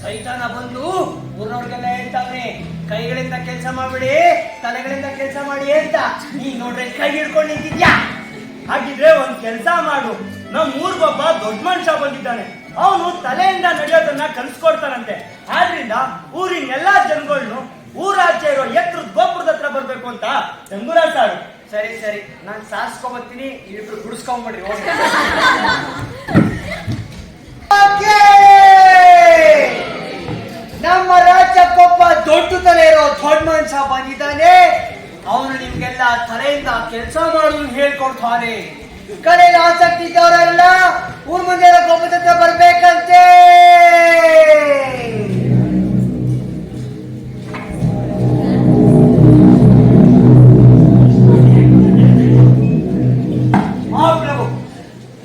ಸೈತಾನ ಬಂದು ಊರ್ನವ್ರಿಗೆಲ್ಲ ಹೇಳ್ತಾವ್ನೆ ಕೈಗಳಿಂದ ಕೆಲಸ ಮಾಡ್ಬಿಡಿ, ತಲೆಗಳಿಂದ ಕೆಲಸ ಮಾಡಿ ಅಂತ. ನೀ ನೋಡ್ರೆ ಕೈ ಹಿಡ್ಕೊಂಡು ನಿಂತಿದ್ಯಾ? ಹಾಗಿದ್ರೆ ಒಂದ್ ಕೆಲಸ ಮಾಡು. ನಮ್ ಊರ್ಗೊಬ್ಬ ದೊಡ್ಡ ಮನುಷ್ಯ ಬಂದಿದ್ದಾನೆ. ಅವನು ತಲೆಯಿಂದ ನಡೆಯೋದನ್ನ ಕಲ್ಸ್ಕೊಡ್ತಾನಂತೆ. ಆದ್ರಿಂದ ಊರಿನ ಎಲ್ಲಾ ಜನಗಳನ್ನು ಊರಾಚೆ ಇರೋ ಎತ್ತರದ ಗೋಪುರದ ಹತ್ರ ಬರ್ಬೇಕು ಅಂತ ಸಾಡು ಸರಿ. ಸರಿ ನಾನು ಸಾರ್ಸ್ಕೊಂಬತ್ತೀನಿ ಇಬ್ರು ಗುಡಿಸ್ಕೊಂಡ್ಬಿಡ್ರಿ ಹೋಗಿ ನಮ್ಮ ರಾಜ್ಯಕ್ಕೊಬ್ಬ ಥರ್ಡ್ ಇರೋ ದೊಡ್ಡ ಮನುಷ್ಯ ಬಂದಿದ್ದಾನೆ. ಅವನು ನಿಮ್ಗೆಲ್ಲ ತಲೆಯಿಂದ ಕೆಲಸ ಮಾಡೋದು ಹೇಳ್ಕೊಡ್ತಾನೆ. ಕಲೆಯಲ್ಲಿ ಆಸಕ್ತಿ ಇದ್ದವರೆಲ್ಲ ಊರ್ ಮುಂದೆ ಗೊಬ್ಬರ ಬರ್ಬೇಕಂತೆ.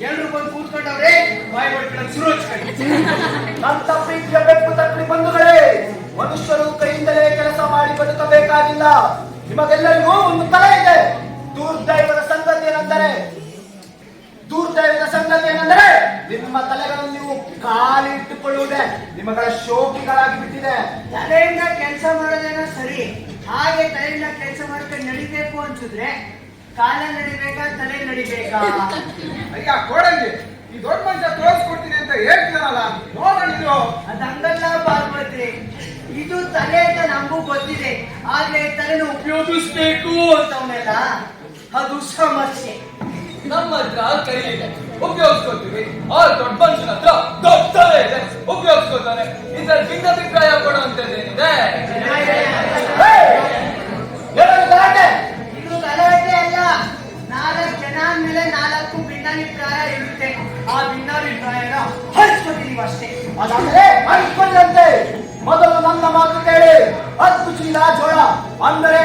ಎಲ್ರು ಬಂದು ಕೂತ್ಕೊಂಡವ್ರೆ, ಬಾಯಿ ಮಾಡ್ಕೊಳ್ಳೋದು ಶುರು ಹಚ್ಕೊಳ್ಳಿ ಅಂತ ತಪ್ಪಿ ಬೆಕ್ಕು ತಪ್ಪಿ ಬದುಕಬೇಕಾಗಿಲ್ಲ ನಿಮಗೆಲ್ಲರಿಗೂ ಒಂದು ತಲೆ ಇದೆ. ದುರ್ದೈವದ ಸಂಗತಿ ಏನಂದರೆ ದುರ್ದೈವದ ಸಂಗತಿ ಏನಂದರೆ ನಿಮ್ಮ ತಲೆಗಳನ್ನು ನೀವು ಕಾಲಿಟ್ಟುಕೊಳ್ಳುವುದೇ ನಿಮಗಳ ಶೋಕಿಗಳಾಗಿ ಬಿಟ್ಟಿದೆ. ತಲೆಯಿಂದ ಕೆಲಸ ಮಾಡೋದೇನೋ ಸರಿ ಹಾಗೆ ತಲೆಯಿಂದ ಕೆಲಸ ಮಾಡಕ್ಕೆ ನಡಿಬೇಕು ಅನ್ಸಿದ್ರೆ ಕಾಲ ನಡಿಬೇಕಾ ತಲೆ ನಡಿಬೇಕಾ? ಅಯ್ಯ ಕೋಡಂಗಿ ಈ ದೊಡ್ಡ ಮನುಷ್ಯ ತೋರಿಸ್ಕೊಡ್ತೀನಿ ಅಂತ ಹೇಳ್ತೀನಲ್ಲ ನೋಡಿದ್ರು ಅದು ಹಂಗಲ್ಲ ಇದು ತಲೆ ಅಂತ ನಮಗೂ ಗೊತ್ತಿದೆ ಆದ್ರೆ ತಲೆನ ಉಪಯೋಗಿಸ್ಬೇಕು ಅಂತವನ್ನೆಲ್ಲ? ಅದು ಸಮಸ್ಯೆ. ನಮ್ಮ ಹತ್ರ ಕೈ ಇದೆ ಉಪಯೋಗಿಸ್ಕೊತೀವಿ. ಆ ದೊಡ್ಡ ಮನುಷ್ಯನ ಹತ್ರ ದೊಡ್ಡ ತಲೆ ಇದೆ. ಉಪಯೋಗಿಸ್ಕೊತಾನೆ. ಇದ್ರ ಭಿನ್ನಾಭಿಪ್ರಾಯ ಕೊಡುವಂತದ್ದೇನಿದೆ ಇದು ಗಲಾಟೆ ಅಲ್ಲ. ನಾಲ್ಕು ಜನ ಮೇಲೆ ನಾಲ್ಕು ಭಿನ್ನಾಭಿಪ್ರಾಯ ಇರುತ್ತೆ. ಆ ಭಿನ್ನಾಭಿಪ್ರಾಯನ ಹಂಚ್ಕೊತೀವಿ ಅಷ್ಟೇ. ಅದಾದ್ರೆ ಅನ್ಕೊಂಡಂತೆ ಮೊದಲು ನನ್ನ ಮಾತು ಕೇಳಿ. ಹತ್ತು ಚೀಲ ಅಂದರೆ